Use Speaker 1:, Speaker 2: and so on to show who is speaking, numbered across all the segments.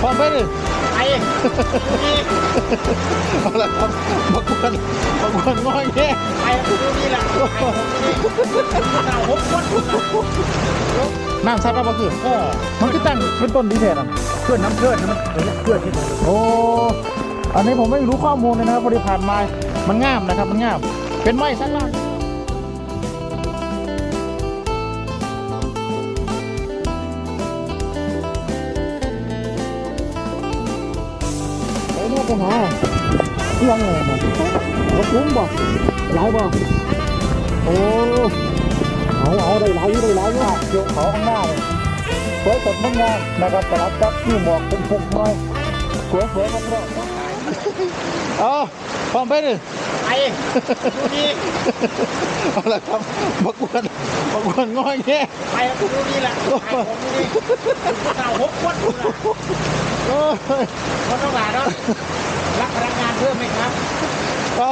Speaker 1: พร้อมไปดิ
Speaker 2: ไป
Speaker 1: เอาละครับบางคนบางคนง้อยแง่
Speaker 2: ไปดูนี่แหละเราหกคน
Speaker 1: น้ำซัดแล้วบ่คือ
Speaker 2: โอ้
Speaker 1: มันคือตั้งเป็นต้นดีแท้อะ
Speaker 2: เพื่อนน้ำเพื่อนน้ำเพื่อนที่
Speaker 1: โอ้อันนี้ผมไม่รู้ข้อมูลเลยนะครับพอดีผ่านมามันงามนะครับมันงาม เป็นไม้สั้นล่าง ไปเนี่ยไปหาเรื่องอะไรมาวัดคุ้มบ่หลายบ่โอ้เอาเอาได้หลายได้หลายอยู่เดี๋ยวขาข้างหน้าเลยสวยสดงดงามนะครับสลับกับที่หมอกเป็นพวกน้อยสวยสวยมากๆ เอาพร้อมไปดิ
Speaker 2: ไปดูนี่
Speaker 1: เอาละครับบางคนบางคนง้อยแง่
Speaker 2: ไปดูนี่แหละเราหกคน
Speaker 1: โอ้ย
Speaker 2: คนต้องการเนาะรับพนักงานเพิ่มไหมครับ
Speaker 1: เอา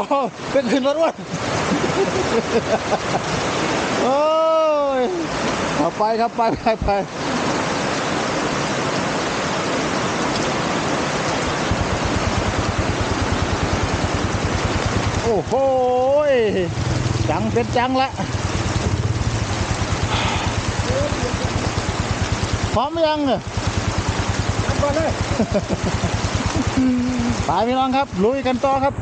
Speaker 1: เป็นขึ้นรถอ้วนโอ้ยเอาไปครับไปไปไป โอ้โหจังเป็นจังละพร้อมยังเนี่ย
Speaker 2: ก็เลย
Speaker 1: ไปพี่น้องครับลุยกันต่อครับ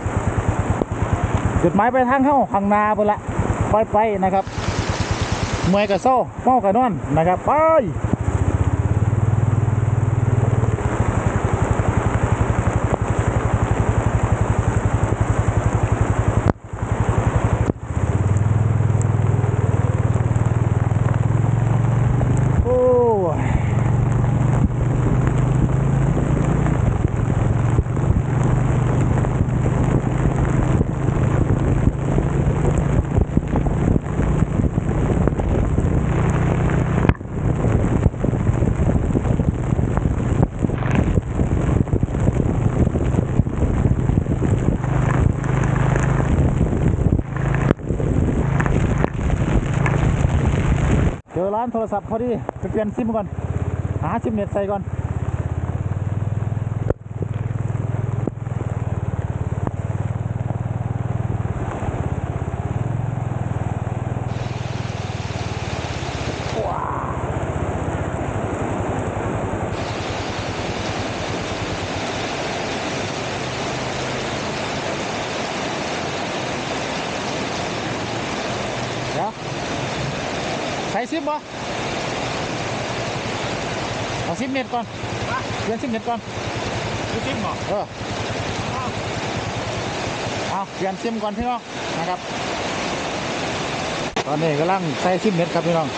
Speaker 1: จุดหมายไปทางเข้าข้างนาไปละไปไปนะครับเมื่อยกับโซ่เมากับนอนนะครับ ไปานโทรศัพท์พอดีไปเปลี่ยนซิมก่อน หาซิมเน็ตใส่ก่อน ซิมบ่เอาซิมเน็ตก่อนเปลี่ยนซิมเน็ตก่อน
Speaker 2: ดูจิ้มหรอ
Speaker 1: เออเอาเปลี่ยนซิมก่อนพี่น้องนะครับ ตอนนี้กำลังใส่ซิมเน็ตครับพี่น้อง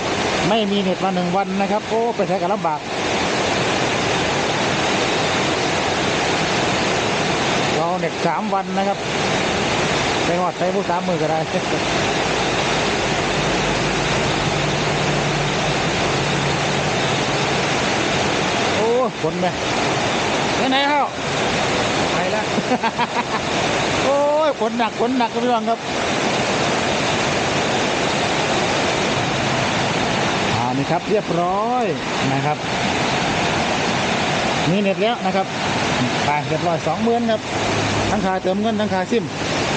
Speaker 1: ไม่มีเน็ตมาหนึ่งวันนะครับ โอ้ไปใช้กันลำบากเราเน็ตสามวันนะครับไปหอดใช้ผู้สามมือก็ได้ ฝนไหมไปไหนครับ
Speaker 2: ไปแล้ว
Speaker 1: โอ้ยฝนหนักฝนหนักครับพี่น้องครับอ่านี่ครับเรียบร้อยนะครับมีเน็ตแล้วนะครับไปเรียบร้อยสองหมื่นครับ ทั้งค่าเติมเงินทั้งค่าซิม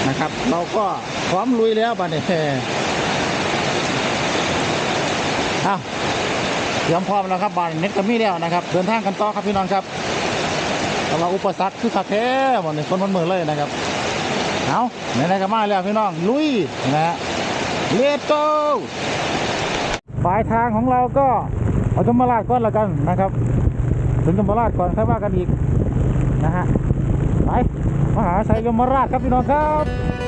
Speaker 1: นะครับ เราก็พร้อมลุยแล้วบัดนี้อ้าว เตรียมพร้อมแล้วครับบานเน็ตก็มีแล้วนะครับ เดินทางกันต่อครับพี่น้องครับแต่ว่าอุปสรรคคือขัดแท้หมดเลยคนมันมือเลยนะครับเอาไหนๆก็มาแล้วพี่น้องลุยนะฮะเลตโตปลายทางของเราก็เอาจมราชก่อนละกันนะครับถึงจมราชก่อนค่อยว่ากันอีกนะฮะไปมหาชัยยมราชครับพี่น้องครับ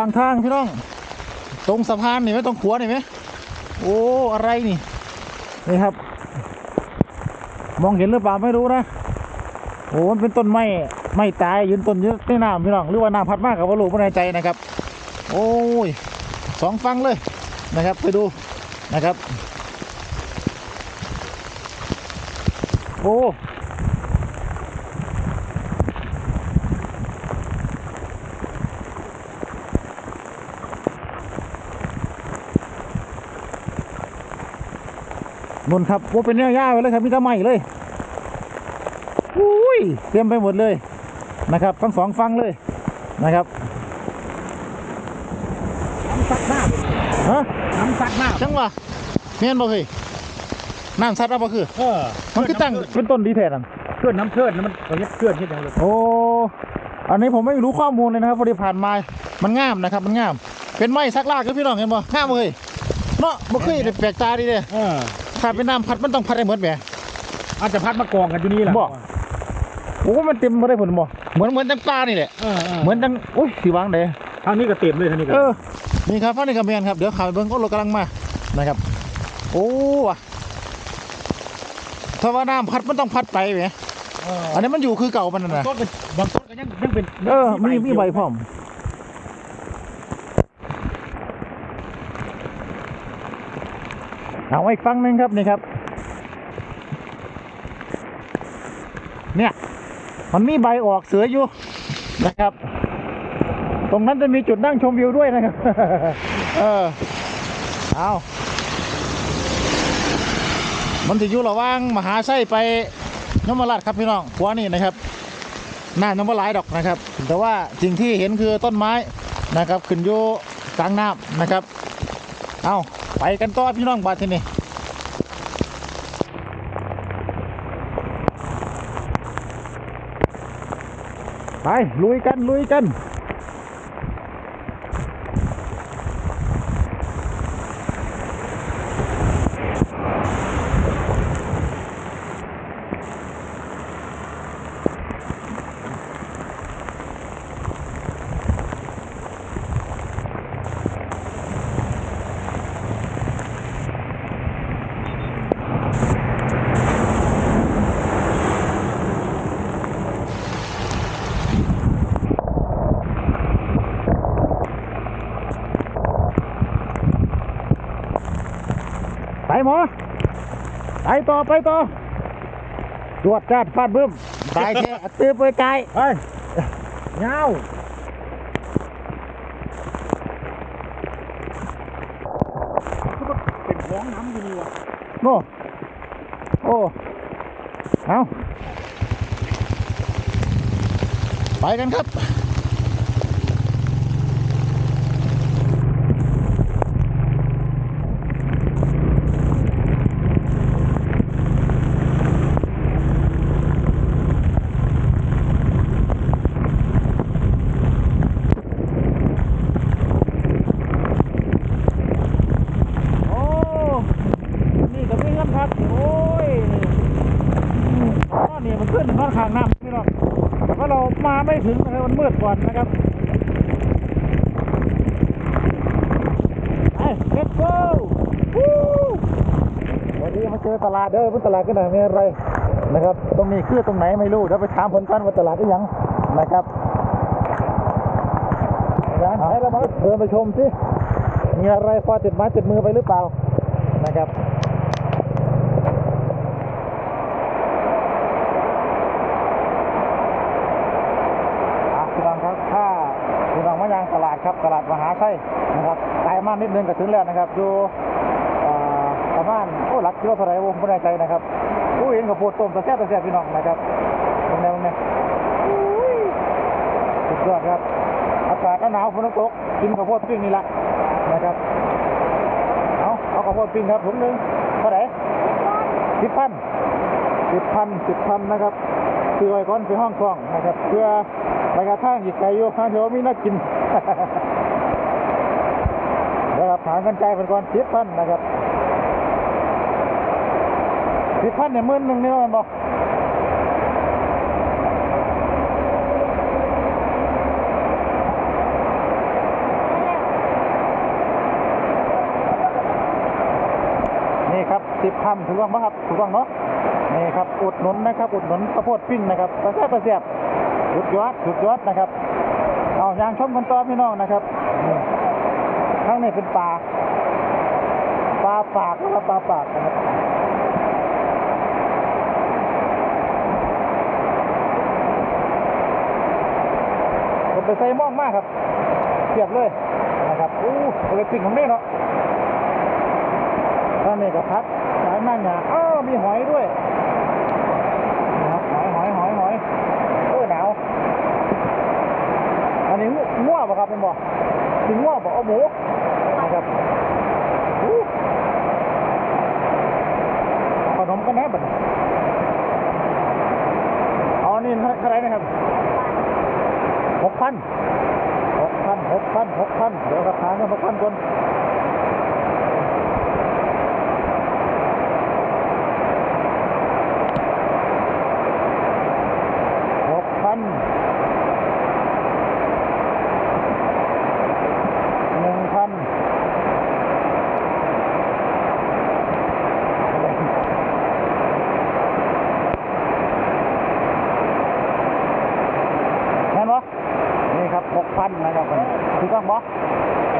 Speaker 1: างทางพี่น้อง ตรงสะพานนี่ไหมตรงขัวนี่ไหมโอ้อะไรนี่นี่ครับ มองเห็นหรือเปล่าไม่รู้นะโอ้มันเป็นต้นไม้ไม้ตายยืนต้นยืนในน้ำพี่น้องหรือว่าน้ำพัดมากกับว่าลูกไม่แน่ใจนะครับ โอ้ยสองฟังเลยนะครับ ไปดูนะครับ โอ้ นนครับโอ้เป็นแนวย่าไปเลยครับมีแต่ไม้เลยอุ้ยเต็มไปหมดเลยนะครับ ทั้งสองฟังเลยนะครับ
Speaker 2: น้ำซัดหน้า
Speaker 1: ฮะ
Speaker 2: น้ำซัดหน้า
Speaker 1: จังวะเมียนบ่เคยน้ำซัดเอาบ่คือ
Speaker 2: เออ
Speaker 1: มันคือตั้งเป็นต้นดีแท้นั่น
Speaker 2: เคลื่อนน้ำเคลื่อนมันเขาเรียกเคลื่อนที่ยังเลย
Speaker 1: โอ้อันนี้ผมไม่รู้ข้อมูลเลยนะครับพอดีผ่านมามันงามนะครับ มันงาม เป็นไม้ซักลากคือพี่น้องเห็นบ่งามเลยเนาะบ่เคยได้แปลกตาดีเด้
Speaker 2: เออ
Speaker 1: ถ้าเป็นน้ำพัดมันต้องพัดให้หมดแหม
Speaker 2: อาจจะพัดมากองกันอยู่นี่แหละ
Speaker 1: บ่โอ้มันเต็มบ่ได้ผลบ่เหมือนเหมือนจังปลานี่แหละ
Speaker 2: เออเออ
Speaker 1: เหมือนจังอุ้ยสิวางเด้
Speaker 2: ทางนี้ก็เต็มเลยทางนี้ก็
Speaker 1: เออนี่ครับฟังนี่กับแมนครับเดี๋ยวข่าวไปเบิ่งก็รถกำลังมานะครับ โอ้ว่ะถ้าว่าน้ำพัดมันต้องพัดไปแหม
Speaker 2: เออ
Speaker 1: อันนี้มันอยู่คือเก่ามันน่ะนะ
Speaker 2: ต้นก็บางต้นก็ยังยังเป็น
Speaker 1: เออมีมีใบพร้อม เอาไว้อีกฟังหนึ่งครับนี่ครับ เนี่ย มันมีใบออกเสืออยู่นะครับ ตรงนั้นจะมีจุดนั่งชมวิวด้วยนะครับ เออ เอามันจะอยู่ระหว่างมหาไส้ไปยมราชครับพี่น้องขวานี่นะครับน่าน้ำว่าหลายดอกนะครับ แต่ว่าสิ่งที่เห็นคือต้นไม้นะครับ ขึ้นอยู่กลางน้ำนะครับ เอา ไปกันต่อพี่น้องบาทีนี้ไปลุยกันลุยกัน ไปหมอ ไปต่อไปต่อตรวจจัดฟาดบึ้มตายแค่ตื้อไปไกล
Speaker 2: ไปเงาเป็นห้องน้ำอยู่นี่วะ
Speaker 1: โน่โอ้เอาไปกันครับ โอ้ นี่ก็มีเงินพักโอ้ยอ๋อนี่มันขึ้นนอนข้างน้ำพี่น้องแต่ว่าเรามาไม่ถึงนะครับมันมืดก่อนนะครับ ไป let's go วู้วันนี้มาเจอตลาดเด้อมันตลาดก็ไหนมีอะไรนะครับ ตรงนี้คือตรงไหนไม่รู้เดี๋ยวไปถามผลกันว่าตลาดที่ยังนะครับร้านไหนแล้วมาเดินไปชมสิมีอะไรพอติดไม้ติดมือไปหรือเปล่านะครับอะพี่น้องครับถ้าพี่น้องมายังตลาดครับตลาดมหาไส้นะครับไกลมากนิดนึงก็ถึงแล้วนะครับอยู่ ประมาณโอ้หลักกิโลเท่าไหร่ผมไม่แน่ใจนะครับอู้เห็นข้าวโพดต้มตะแซ่บตะแซ่บพี่น้องนะครับตรงนี้ตรงนี้อุ้ยสุดยอดครับอากาศหนาวฝนตกกินข้าวโพดปิ้งนี่แหละนะครับเอาเอาข้าวโพดปิ้งครับถุงหนึ่งเท่าไหร่สิบพันสิบพันสิบพันนะครับซื้อไว้ก่อนไปห้องคล้องนะครับ เพื่อระยะทางอีกไกลอยู่ทางเดียวมีนักกินนะครับหาเงินใจเป็นก่อนสิบพันนะครับ สิบพันเนี่ยมื่นหนึ่งนี่มันบอกนี่ครับสิบพันถูกต้องไหมครับถูกต้องเนาะนี่ครับอุดหนุนนะครับอุดหนุนข้าโพดปิ้งนะครับกระแทกกระเสียบหยุดยอดยุดยอดนะครับเอายางช่อมกันต่อพี่น้องนะครับข้างในเป็นปลาปลาปากนะครับปลาปากนะครับ ไปใส่มองมากครับเสียบเลยนะครับอู้เลยปิ้งของนี่เนาะท่านนี่ก็พัดสายนั่งหนาอ้าวมีหอยด้วยนะครับหอยหอยหอยหอยโอ้ยหนาวอันนี้ง่วงป่ะครับเป็นบ่ถึงง่วงป่ะเอาหมูนะครับอู้ขนมกันแน่บัดนี้เอาอันนี่เท่าไรนะครับ พันหกพันหกพันหกพันเดี๋ยวครับหาเงินหกพันคน หกพันหนึ่งพันแม่นวะนี่ครับ หกพันนะครับถูกต้องบอ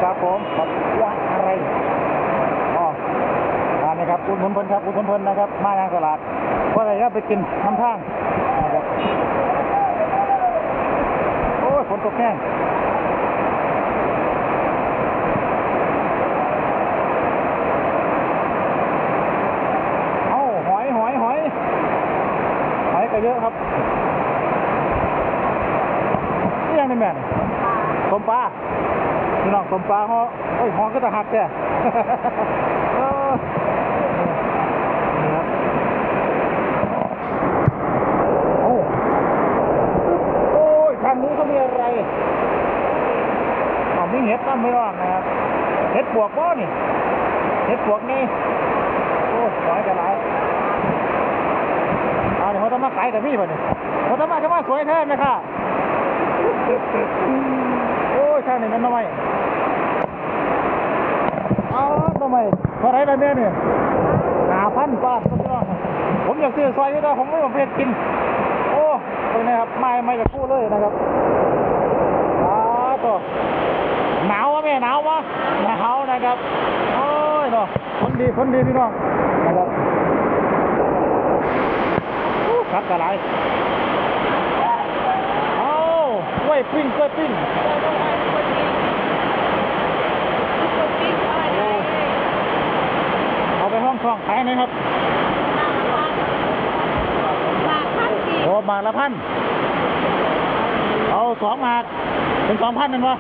Speaker 1: ครับผมครับว่าอะไรอ๋ออันนี้ครับอุดหนุนเพิ่นครับอุดหนุนเพิ่นนะครับ มาอย่างตลาดเพราะอะไรครับไปกินน้ำท่างนะครับโอ้ยฝนตกแห้งเอ้าหอยหอยหอยหอยก็เยอะครับ นี่ยังนี่แม่นสมปลาพี่น้องสมปลาฮอเอ้ยฮอก็จะหักแก่เออนี่ครับโอ้โอ้ยทางนี้เขามีอะไรอ๋อมีเห็ดตั้มไม่รอดนะครับ เห็ดปวกบ่นี่ เห็ดปวกนี่ โอ้ยสวยจะหลายอ่าเดี๋ยวเขาจะมาขายกับพี่ป่ะนี่เขาจะมาจะมาสวยแท้ไหมค่ะ โอ้ยช่างนี่มันทำไมเอาทำไมเท่าไรละเนี่เนี่ยหาพันบาทครับพี่น้องผมอยากซื้อซอยนี่นะผมไม่มาเพชกิน โอ้เป็นไงครับไม่ไม่จะพูดเลยนะครับอ้าวตัวหนาววะแม่หนาววะหนาวนะครับโอ้ยเนาะคนดีคนดีพี่น้องนะครับครับกระไร ล้วยปิ้งกล้วยปิ้งเอาไปห้องทองขายหนครับโอ้หมากละพันเอาสองหมากเป็นสองพันนั่นวะ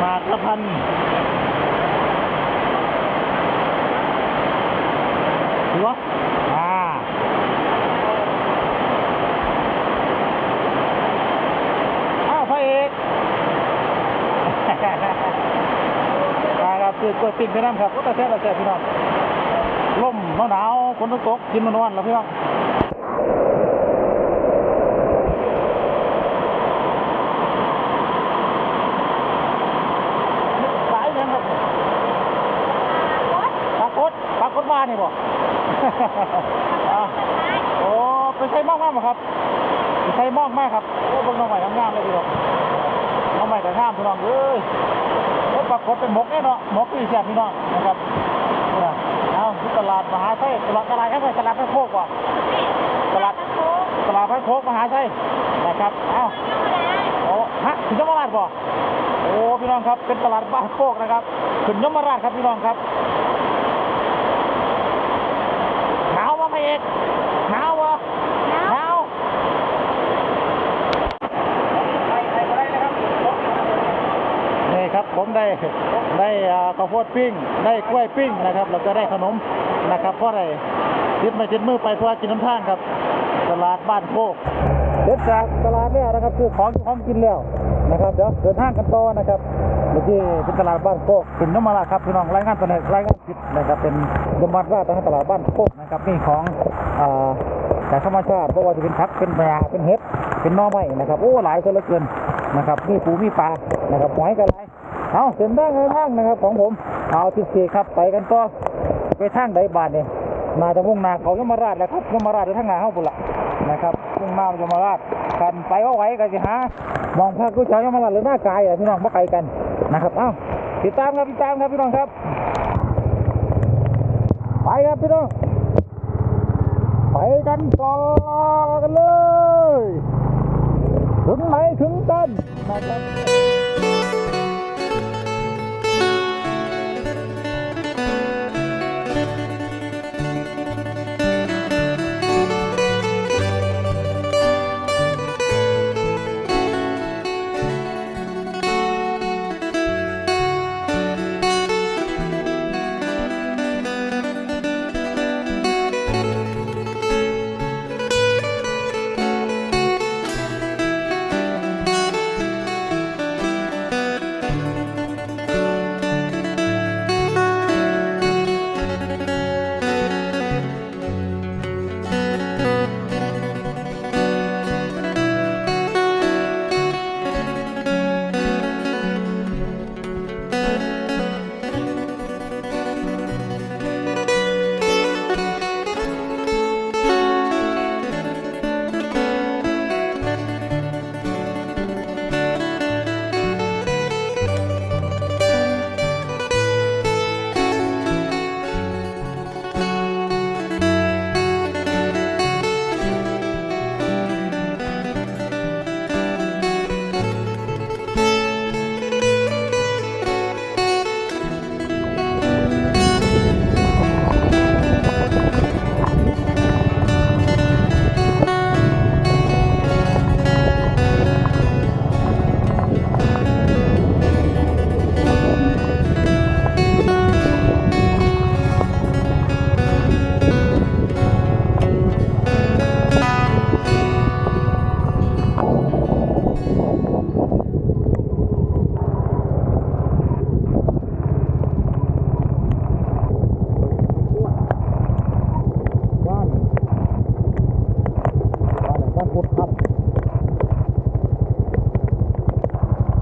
Speaker 1: หมากละพันหัวอ่าอ้าวพระเอก มาครับคือกล้วยปิ้งไปน้ำครับก็ตะแซ่บตะแซ่บพี่น้องล่มหนาวๆฝนตกกินนอนๆแล้วพี่น้องหลายเงินครับปรากฏปรากฏว่านี่บอ่าโอ้ไปใช้มากมากบ่ครับไปใช้มากมากครับโอ้เบิ่งน้องใหม่งามเลยพี่น้องน้องใหม่ก็งามพี่น้องเอ้ย ปรากฏเป็นหมกแน่นอนหมกที่แซ่บพี่น้องนะครับเนี่ยเอาที่ตลาดมหาชัยตลาดตลาดแค่ไหนตลาดพระโคกว่ะตลาดตลาดพระโคกมหาชัยนะครับเอาโอ้ฮะถึงยมราชบ่โอ้พี่น้องครับเป็นตลาดบ้านโคกนะครับถึงยมราชครับพี่น้องครับหนาววะพระเอกหนาววะหนาวนี่ครับผม ได้ได้อ่าข้าวโพดปิ้ง ได้กล้วยปิ้งนะครับ แล้วก็ได้ขนมนะครับเพราะอะไรติดไม่ติดมือไปเพราะว่ากินน้ำท่างครับ ตลาดบ้านโคกเด็ดจากตลาดเนี่ยนะครับคือของของกินแล้วนะครับเดี๋ยวเดินทางกันต่อนะครับเมื่อกี้เป็นตลาดบ้านโคกถึงน้ำมาละครับพี่น้องรายงานตัวนี้รายงานผิดนะครับ เป็นยมวัดว่าตลาตลาดบ้านโคกนะครับนี่ของอ่าจากธรรมชาติเพราะว่าจะเป็นพักเป็นปลาเป็นเห็ดเป็นนอไม้นะครับโอ้หลายซะเหลือเกินนะครับมีปูมีปลานะครับหอยกันไร เอาเส้นทางเดินทางนะครับของผม เอาทิศเสครับไปกันต่อไปทางใดบาทเนี่ยมาจะมุ่งหนาเขายมราชแล้วครับยมราชจะทางหนาเข้าปุ่นละนะครับมุ่งมายมราชกันไปเอาไว้กันสิฮะมองภาคกู้ชายมราชหรือหน้ากายอะพี่น้องมาไกลกันนะครับเอ้าติดตามครับติดตามครับพี่น้องครับ ไปครับพี่น้องไปกันต่อกันเลย ถึงไหนถึงกันนะครับ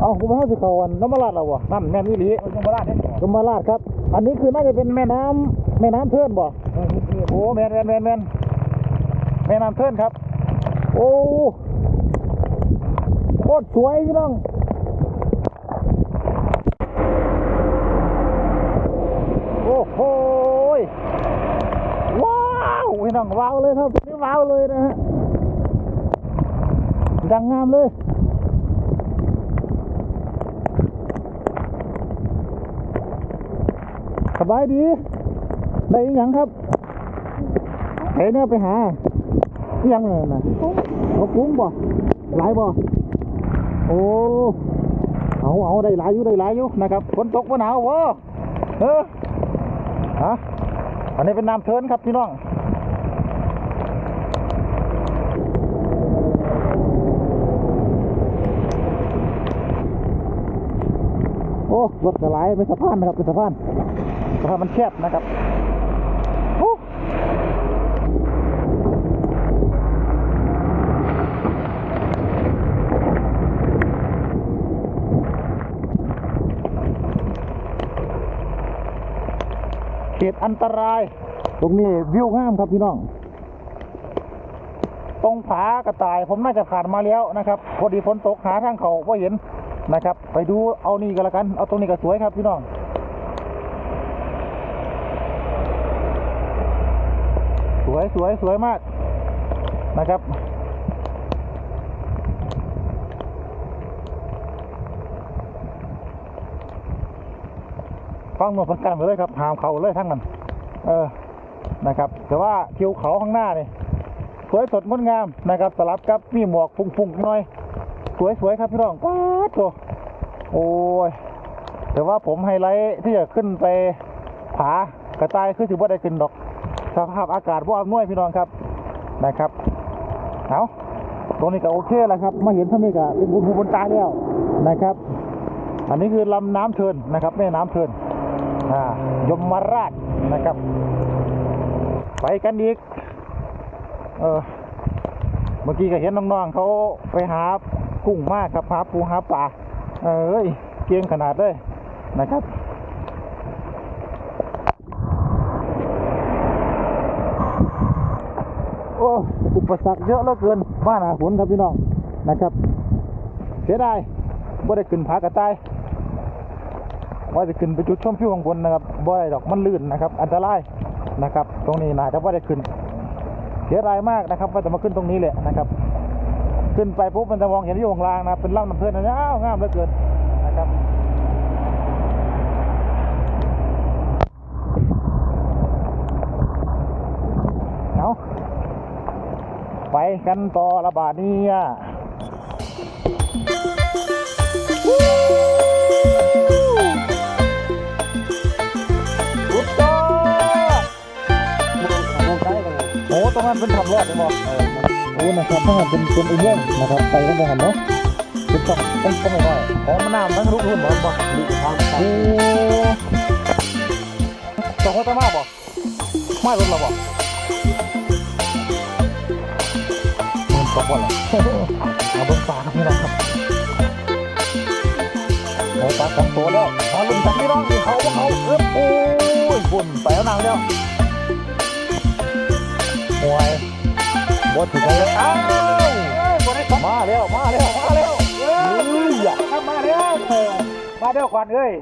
Speaker 1: เอาคุณพ่อสิเขาวันน้ำมาลาดเราวะนั่นแม่นวิลี
Speaker 2: ยมราชเนี่ย
Speaker 1: น้ำมาลาดครับ อันนี้คือน่าจะเป็นแม่น้ำแม่น้ำเทินบ่โอ้แมนแมนแมนแมนแม่น้ำเทินครับ โอ้โคตรสวยพี่น้อง โอ้โหยว้าวพี่น้องว้าวเลยครับนี่ว้าวเลยนะฮะดังงามเลย ส บายดีได้อีหยังครับเฮ้ยเนี่ยไปหายังเลยนะเอากุ้งบ่หลายบ่โอ้เอาเอาได้หลายอยู่ได้หลายอยู่นะครับฝนตกฝนหนาววะเออฮะอันนี้เป็นน้ำเทินครับพี่น้องโอ้รถกระไหลเป็นสะพานนะครับเป็นสะพาน สะพานมันแคบนะครับโอ้เขตอันตราย ตรงนี้วิวงามครับพี่น้อง ตรงผากระต่ายผมน่าจะผ่านมาแล้วนะครับ พอดีฝนตกหาทางเขาก็เห็นนะครับ ไปดูเอานี่กันละกัน เอาตรงนี้ก็สวยครับพี่น้อง วยสวยสวยมากนะครับฟังหนวดพันกันไปเลยครับหามเขาเลยทั้งนั้น เออ นะครับ แต่ว่าทิวเขาข้างหน้านี่สวยสดงดงามนะครับ สลับกับมีหมอกฟุ้งๆหน่อย สวยๆครับพี่น้องป๊าดโตโอ้ยแต่ว่าผมไฮไลท์ที่จะขึ้นไปผากระต่ายคือถือว่าได้ขึ้นดอก สภาพอากาศว่าอำนวยพี่น้องครับนะครับเอาตรงนี้ก็โอเคแล้วครับ มาเห็นท่านี้ก็เป็นบุญภูบนตาแล้วนะครับ อันนี้คือลำน้ำเทินนะครับแม่น้ำเทินอ่ายมราชนะครับ ไปกันอีกเออเมื่อกี้ก็เห็นน้องๆเขาไปหากุ้งมากครับหาปูหาปลาเอ้ยเกียงขนาดเลยนะครับ โอุปสรรคเยอะเหลือเกินบ้านหาฝนครับพี่น้องนะครับ เสียดายบ่ได้ขึ้นผากระต่ายว่าจะขึ้นไปจุดชมวิวข้างบนนะครับบ่ได้ดอกมันลื่นนะครับ อันตรายนะครับ ตรงนี้น่าจะบ่ได้ขึ้นเสียดายมากนะครับ ว่าจะมาขึ้นตรงนี้แหละนะครับ ขึ้นไปปุ๊บมันจะมองเห็นอยู่ข้างลางนะเป็นลำน้ำเพลินนะอ้าวงามเหลือเกินนะครับเอาไป กันต่อระบาดนี้อะสุดยอด
Speaker 2: มองใกล้กันเลย
Speaker 1: โอ้ตรงนั้นเป็นทำรอดใช่ไหมโอ้นะครับถ้าเป็นเป็นอุโมงค์นะครับไปกันไปหันเนาะเป็นต้องต้องต้องไม่ไหวอ๋อมันน้ำทั้งลุกขึ้นบ่บ่
Speaker 2: ดูทางตัด
Speaker 1: โอ้สองคนตะมาบ่ไม่รถเราบ่มั นตกบ่ล่ะเอาเบิ่งปลาครับพี่น้องครับโอ้ปลาสองตัวแล้วมาลุ้นกันพี่น้องสิเขาว่าเขาเออโอ้ยฝุ่นไปแล้วนางแล้วโอ้ยบดถึงแล้วอ้าวมาแล้วมาแล้วมาแล้วเอ้ยอย่ามาแล้วมาแล้วควันเอ้ย